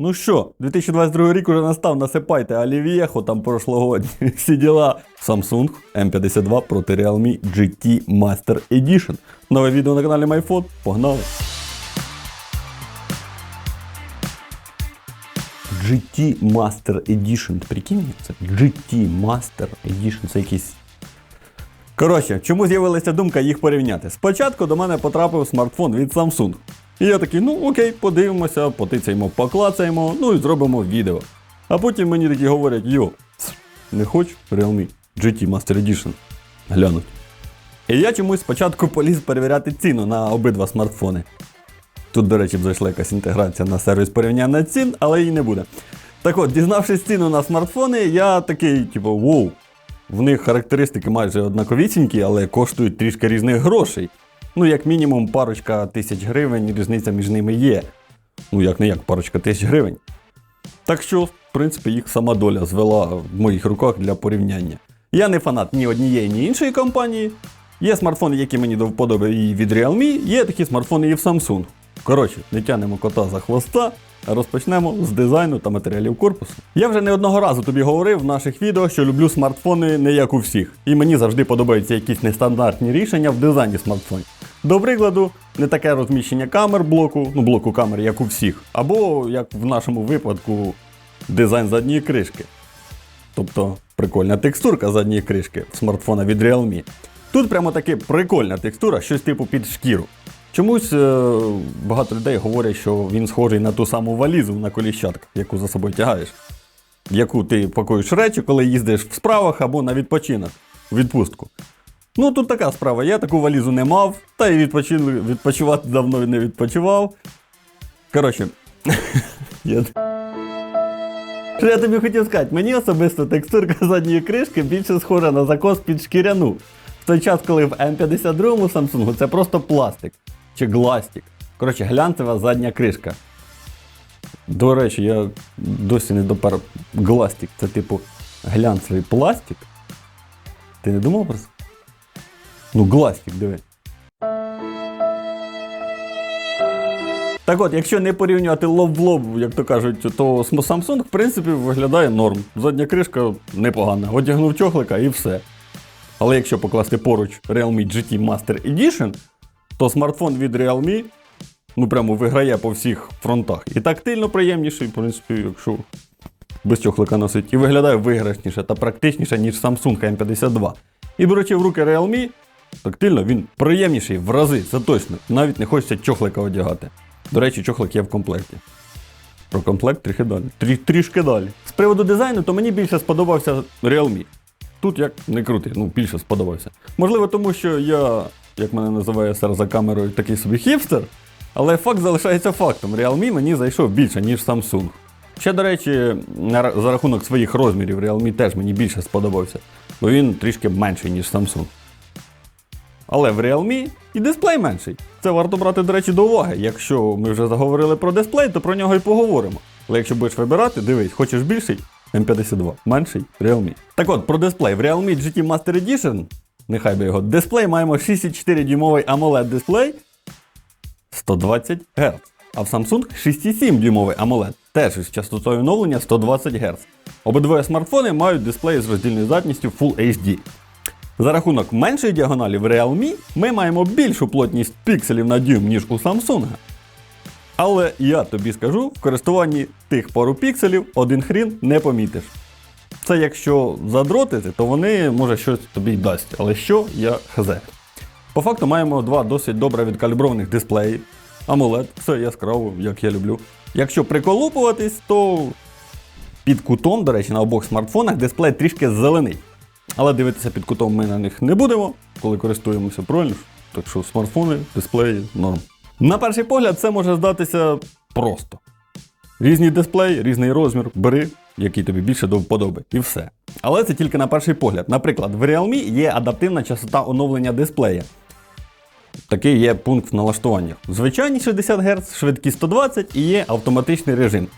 Ну що, 2022 рік уже настав, насипайте олів'єху там прошлогодні. Всі діла. Samsung M52 проти Realme GT Master Edition. Нове відео на каналі MyPhone. Погнали! GT Master Edition. Прикинь, це GT Master Edition. Це якийсь Коротше, чому з'явилася думка їх порівняти? Спочатку до мене потрапив смартфон від Samsung. І я такий, ну окей, подивимося, потицяємо, поклацаємо, ну і зробимо відео. А потім мені такі говорять, йо, не хоч Realme GT Master Edition глянуть. І я чомусь спочатку поліз перевіряти ціну на обидва смартфони. Тут, до речі, б зайшла якась інтеграція на сервіс порівняння цін, але її не буде. Так от, дізнавшись ціну на смартфони, я такий, типу, воу. В них характеристики майже однаковісінькі, але коштують трішки різних грошей. Ну, як мінімум, парочка тисяч гривень, різниця між ними є. Ну, як не як, парочка тисяч гривень. Так що, в принципі, їх сама доля звела в моїх руках для порівняння. Я не фанат ні однієї, ні іншої компанії. Є смартфони, які мені до вподоби і від Realme, є такі смартфони і в Samsung. Коротше, не тянемо кота за хвоста, а розпочнемо з дизайну та матеріалів корпусу. Я вже не одного разу тобі говорив в наших відео, що люблю смартфони не як у всіх. І мені завжди подобаються якісь нестандартні рішення в дизайні смартфонів. До прикладу, не таке розміщення камер блоку, ну блоку камер, як у всіх, або як в нашому випадку, дизайн задньої кришки. Тобто прикольна текстурка задньої кришки смартфона від Realme. Тут прямо таки прикольна текстура, щось типу під шкіру. Чомусь е, багато людей говорять, що він схожий на ту саму валізу на коліщатках, яку за собою тягаєш, яку ти пакуєш речі, коли їздиш в справах або на відпочинок, в відпустку. Ну, тут така справа, я таку валізу не мав, та й відпочивати давно не відпочивав. Коротше. Що я тобі хотів сказати, мені особисто текстурка задньої кришки більше схожа на закос під шкіряну. В той час, коли в М52 Samsung це просто пластик чи гластик. Коротше, глянцева задня кришка. До речі, я досі не допер гластик. Це типу глянцевий пластик. Ти не думав про це? Ну, гластик, диви. Так от, якщо не порівнювати лоб в лоб, як то кажуть, то Samsung, в принципі, виглядає норм. Задня кришка непогана. Одягнув чохлика і все. Але якщо покласти поруч Realme GT Master Edition, то смартфон від Realme ну прямо виграє по всіх фронтах. І тактильно приємніший, в принципі, якщо без чохлика носить, і виглядає виграшніше та практичніше, ніж Samsung M52. І беручи в руки Realme, тактильно він приємніший в рази, це точно. Навіть не хочеться чохлика одягати. До речі, чохлик є в комплекті. Про комплект трішки далі. Трі, трішки далі. З приводу дизайну, то мені більше сподобався Realme. Тут як не крутий, ну більше сподобався. Можливо, тому що я, як мене називає сер за камерою, такий собі хіпстер. Але факт залишається фактом. Realme мені зайшов більше, ніж Samsung. Ще, до речі, за рахунок своїх розмірів Realme теж мені більше сподобався, бо він трішки менший, ніж Samsung. Але в Realme і дисплей менший. Це варто брати, до речі, до уваги. Якщо ми вже заговорили про дисплей, то про нього і поговоримо. Але якщо будеш вибирати, дивись, хочеш більший M52, менший Realme. Так от, про дисплей. В Realme GT Master Edition, нехай би його, дисплей маємо 64 дюймовий AMOLED дисплей 120 Гц. А в Samsung 6,7 дюймовий AMOLED, теж із частотою оновлення 120 Гц. Обидвоє смартфони мають дисплеї з роздільною здатністю Full HD. За рахунок меншої діагоналі в Realme ми маємо більшу плотність пікселів на дюйм, ніж у Samsung. Але я тобі скажу, в користуванні тих пару пікселів один хрін не помітиш. Це якщо задротити, то вони може щось тобі й дасть. Але що я хз. По факту маємо два досить добре відкаліброваних дисплеї. AMOLED, все яскраво, як я люблю. Якщо приколупуватись, то під кутом, до речі, на обох смартфонах дисплей трішки зелений. Але дивитися під кутом ми на них не будемо, коли користуємося правильно. Так що смартфони, дисплеї, норм. На перший погляд, це може здатися просто. Різний дисплей, різний розмір, бери, який тобі більше до вподоби, і все. Але це тільки на перший погляд. Наприклад, в Realme є адаптивна частота оновлення дисплея. Такий є пункт в налаштуваннях. Звичайні 60 Гц, швидкі 120 і є автоматичний режим.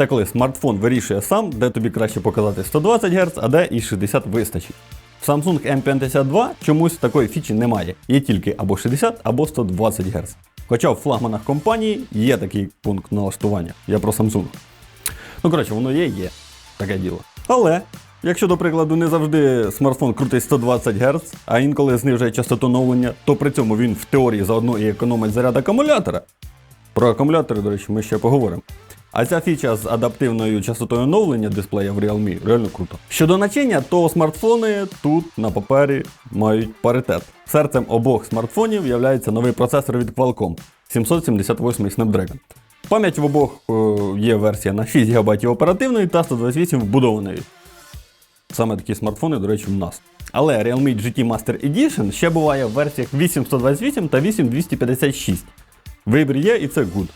Це коли смартфон вирішує сам, де тобі краще показати 120 Гц, а де і 60 вистачить. В Samsung M52 чомусь такої фічі немає. Є тільки або 60, або 120 Гц. Хоча в флагманах компанії є такий пункт налаштування. Я про Samsung. Ну, коротше, воно є, є. Таке діло. Але, якщо, до прикладу, не завжди смартфон крутить 120 Гц, а інколи знижує частоту оновлення, то при цьому він в теорії заодно і економить заряд акумулятора. Про акумулятори, до речі, ми ще поговоримо. А ця фіча з адаптивною частотою оновлення дисплея в Realme реально круто. Щодо начиння, то смартфони тут на папері мають паритет. Серцем обох смартфонів є новий процесор від Qualcomm 778 Snapdragon. Пам'ять в обох е, є версія на 6 ГБ оперативної та 128 вбудованої. Саме такі смартфони, до речі, в нас. Але Realme GT Master Edition ще буває в версіях 8128 та 8256. Вибір є і це good.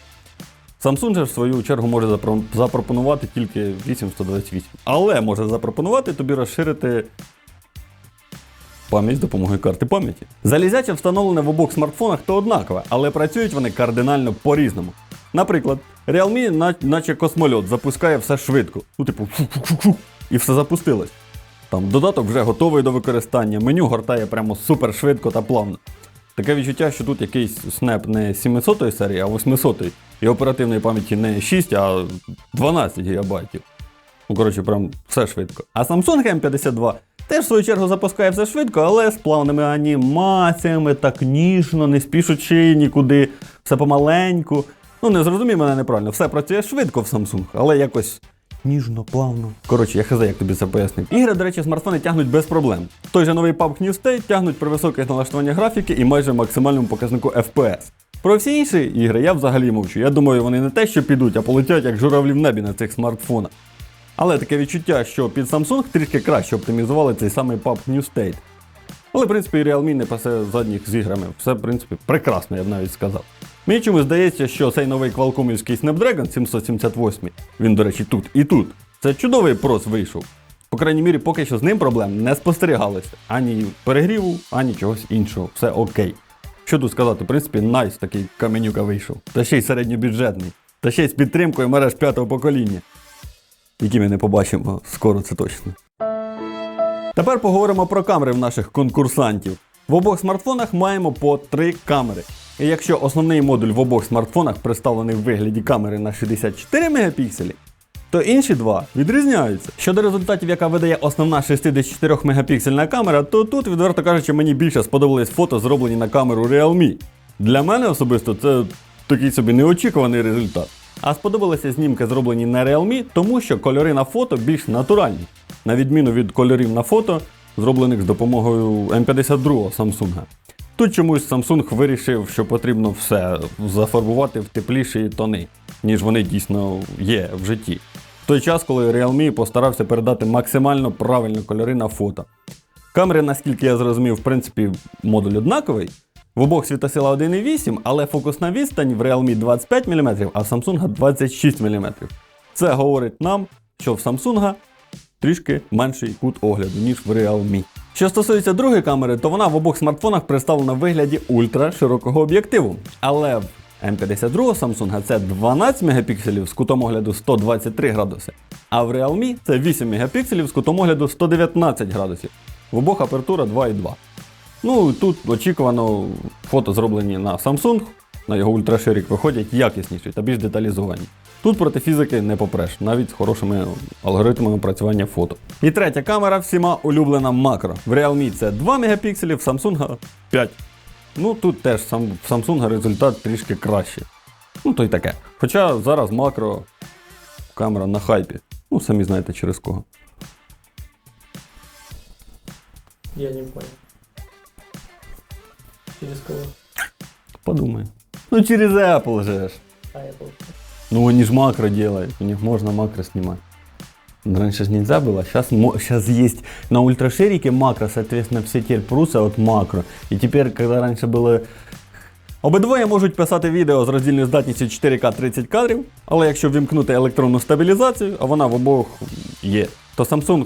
Samsung же в свою чергу може запропонувати тільки 8128. Але може запропонувати тобі розширити пам'ять з допомогою карти пам'яті. Залізяче встановлене в обох смартфонах то однакове, але працюють вони кардинально по-різному. Наприклад, Realme, наче космольот, запускає все швидко. Ну, типу, і все запустилось. Там додаток вже готовий до використання, меню гортає прямо супер швидко та плавно. Таке відчуття, що тут якийсь снеп не 700 серії, а 800 і оперативної пам'яті не 6, а 12 ГБ. Ну, коротше, прям все швидко. А Samsung M52 теж в свою чергу запускає все швидко, але з плавними анімаціями, так ніжно, не спішучи нікуди, все помаленьку. Ну, не зрозумій мене неправильно, все працює швидко в Samsung, але якось ніжно, плавно. Коротше, я хз, як тобі це пояснити. Ігри, до речі, смартфони тягнуть без проблем. Той же новий PUBG New State тягнуть при високих налаштуваннях графіки і майже максимальному показнику FPS. Про всі інші ігри я взагалі мовчу. Я думаю, вони не те, що підуть, а полетять як журавлі в небі на цих смартфонах. Але таке відчуття, що під Samsung трішки краще оптимізували цей самий PUBG New State. Але, в принципі, і Realme не пасе задніх з іграми. Все, в принципі, прекрасно, я б навіть сказав. Мені чомусь здається, що цей новий Qualcomm'івський Snapdragon 778, він, до речі, тут і тут. Це чудовий прос вийшов. По крайній мірі, поки що з ним проблем не спостерігалося. Ані перегріву, ані чогось іншого. Все окей. Що тут сказати, в принципі, найс такий каменюка вийшов. Та ще й середньобюджетний. Та ще й з підтримкою мереж п'ятого покоління. Які ми не побачимо скоро, це точно. Тепер поговоримо про камери в наших конкурсантів. В обох смартфонах маємо по три камери. І якщо основний модуль в обох смартфонах представлений в вигляді камери на 64 мегапікселі, то інші два відрізняються. Щодо результатів, яка видає основна 64 мегапіксельна камера, то тут, відверто кажучи, мені більше сподобались фото, зроблені на камеру Realme. Для мене особисто це такий собі неочікуваний результат. А сподобалися знімки, зроблені на Realme, тому що кольори на фото більш натуральні, на відміну від кольорів на фото, зроблених з допомогою M52 Samsung. Тут чомусь Samsung вирішив, що потрібно все зафарбувати в тепліші тони, ніж вони дійсно є в житті. В той час, коли Realme постарався передати максимально правильні кольори на фото. Камери, наскільки я зрозумів, в принципі, модуль однаковий. В обох світосила 1,8, але фокусна відстань в Realme 25 мм, а в Samsung 26 мм. Це говорить нам, що в Samsung трішки менший кут огляду, ніж в Realme. Що стосується другої камери, то вона в обох смартфонах представлена в вигляді ультра широкого об'єктиву. Але в M52 Samsung це 12 мегапікселів з кутом огляду 123 градуси, а в Realme це 8 мегапікселів з кутом огляду 119 градусів. В обох апертура 2,2. Ну тут очікувано фото зроблені на Samsung, на його ультраширік виходять якісніші та більш деталізовані. Тут проти фізики не попреш, навіть з хорошими алгоритмами опрацювання фото. І третя камера всіма улюблена макро. В Realme це 2 мегапікселі, в Samsung 5. Ну тут теж в Samsung результат трішки кращий. Ну то й таке. Хоча зараз макро камера на хайпі. Ну, самі знаєте через кого. Я не понял. Через кого? Подумай. Ну через Apple же ж. А, помню. Ну, они же макро делают, у них можно макро снимать. Раньше же нельзя было, сейчас, сейчас есть на ультраширике макро, соответственно, все теперь прутся от макро. І тепер, коли раніше було. Обидвоє можуть писати відео з роздільною здатністю 4К 30 кадрів, але якщо вімкнути електронну стабілізацію, а вона в обох є, то Samsung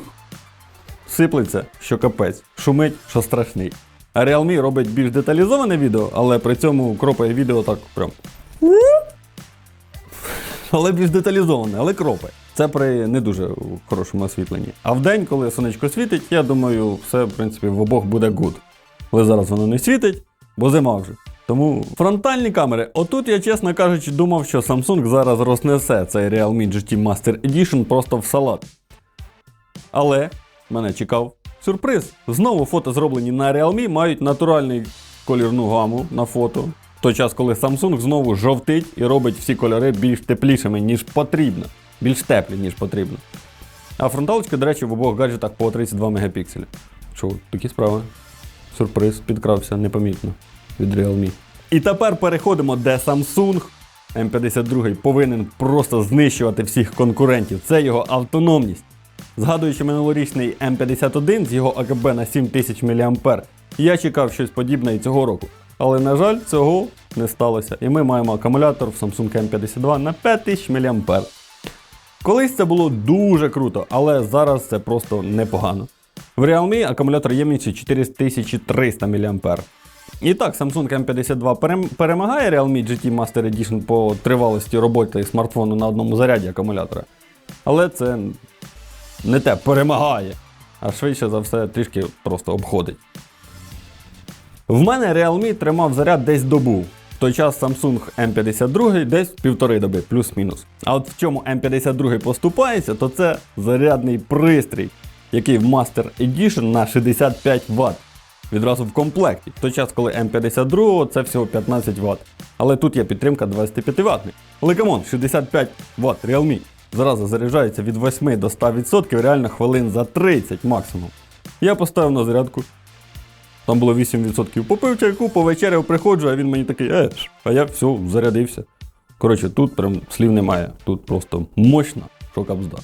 сиплеться, що капець, шумить, що страшний. А Realme робить більш деталізоване відео, але при цьому кропає відео так прям але більш деталізоване, але кропи. Це при не дуже хорошому освітленні. А в день, коли сонечко світить, я думаю, все, в принципі, в обох буде гуд. Але зараз воно не світить, бо зима вже. Тому фронтальні камери. Отут я, чесно кажучи, думав, що Samsung зараз рознесе цей Realme GT Master Edition просто в салат. Але мене чекав сюрприз. Знову фото зроблені на Realme, мають натуральну колірну гаму на фото. В той час, коли Samsung знову жовтить і робить всі кольори більш теплішими, ніж потрібно. Більш теплі, ніж потрібно. А фронталочка, до речі, в обох гаджетах по 32 мегапікселі. Що, такі справи. Сюрприз підкрався непомітно від Realme. І тепер переходимо, де Samsung M52 повинен просто знищувати всіх конкурентів. Це його автономність. Згадуючи минулорічний М51 з його АКБ на 7000 мА, я чекав щось подібне і цього року. Але, на жаль, цього не сталося. І ми маємо акумулятор в Samsung M52 на 5000 мА. Колись це було дуже круто, але зараз це просто непогано. В Realme акумулятор ємністю 4300 мА. І так, Samsung M52 перемагає Realme GT Master Edition по тривалості роботи смартфону на одному заряді акумулятора. Але це не те перемагає, а швидше за все трішки просто обходить. В мене Realme тримав заряд десь добу. В той час Samsung M52 десь півтори доби, плюс-мінус. А от в чому M52 поступається, то це зарядний пристрій, який в Master Edition на 65 Вт. Відразу в комплекті. В той час, коли M52 це всього 15 Вт. Але тут є підтримка 25 Вт. Але камон, 65 Вт Realme. Зразу заряджається від 8 до 100%, реально хвилин за 30 максимум. Я поставив на зарядку, там було 8%. Попив чайку, повечеряв, приходжу, а він мені такий, е, а я все, зарядився. Коротше, тут прям слів немає. Тут просто мощна, що кабзда.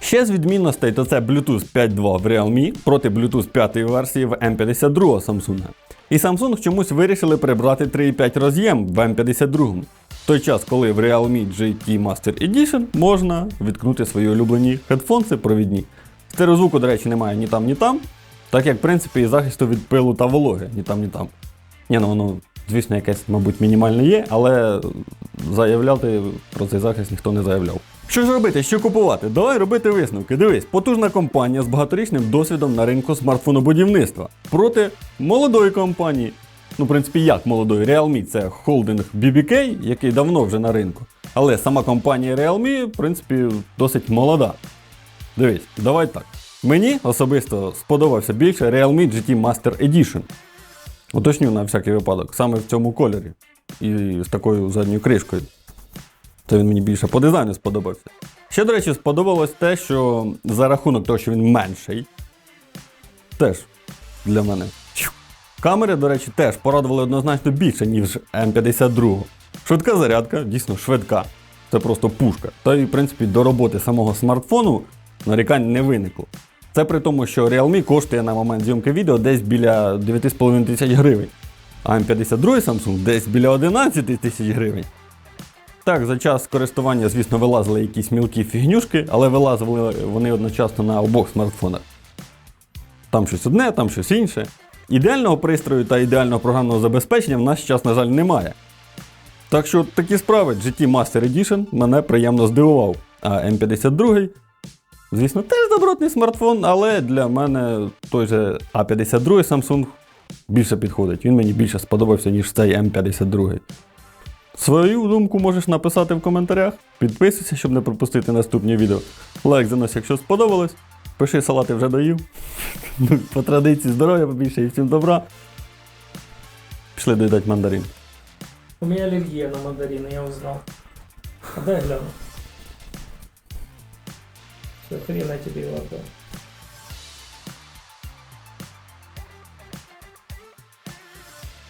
Ще з відмінностей, то це Bluetooth 5.2 в Realme проти Bluetooth 5 версії в M52 Samsung. І Samsung чомусь вирішили прибрати 3.5 роз'єм в M52. В той час, коли в Realme GT Master Edition можна відкнути свої улюблені хедфонси провідні. Стереозвуку, до речі, немає ні там, ні там. Так як, в принципі, і захисту від пилу та вологи, ні там, ні там. Ні, ну воно, звісно, якесь, мабуть, мінімальне є, але заявляти про цей захист ніхто не заявляв. Що ж робити, що купувати? Давай робити висновки. Дивись, потужна компанія з багаторічним досвідом на ринку смартфонобудівництва проти молодої компанії. Ну, в принципі, як молодої? Realme це холдинг BBK, який давно вже на ринку. Але сама компанія Realme, в принципі, досить молода. Дивись, давай так. Мені особисто сподобався більше Realme GT Master Edition. Уточню на всякий випадок, саме в цьому кольорі. І з такою задньою кришкою. Це він мені більше по дизайну сподобався. Ще, до речі, сподобалось те, що за рахунок того, що він менший, теж для мене. Камери, до речі, теж порадували однозначно більше, ніж М52. Швидка зарядка, дійсно швидка. Це просто пушка. Та і, в принципі, до роботи самого смартфону нарікань не виникло. Це при тому, що Realme коштує на момент зйомки відео десь біля 9,5 тисяч гривень, а М52 Samsung десь біля 11 тисяч гривень. Так, за час користування, звісно, вилазили якісь мілкі фігнюшки, але вилазили вони одночасно на обох смартфонах. Там щось одне, там щось інше. Ідеального пристрою та ідеального програмного забезпечення в наш час, на жаль, немає. Так що такі справи GT Master Edition мене приємно здивував. А M52, звісно, теж добротний смартфон, але для мене той же A52 Samsung більше підходить. Він мені більше сподобався, ніж цей M52. Свою думку можеш написати в коментарях. Підписуйся, щоб не пропустити наступні відео. Лайк за нас, якщо сподобалось. Пиши салати вже доїв. По традиції здоров'я побільше і всім добра. Пішли доїдати мандарин. У меня аллергия на мандарины, я узнал. А дай гляну. Все, хрена тебе отдал.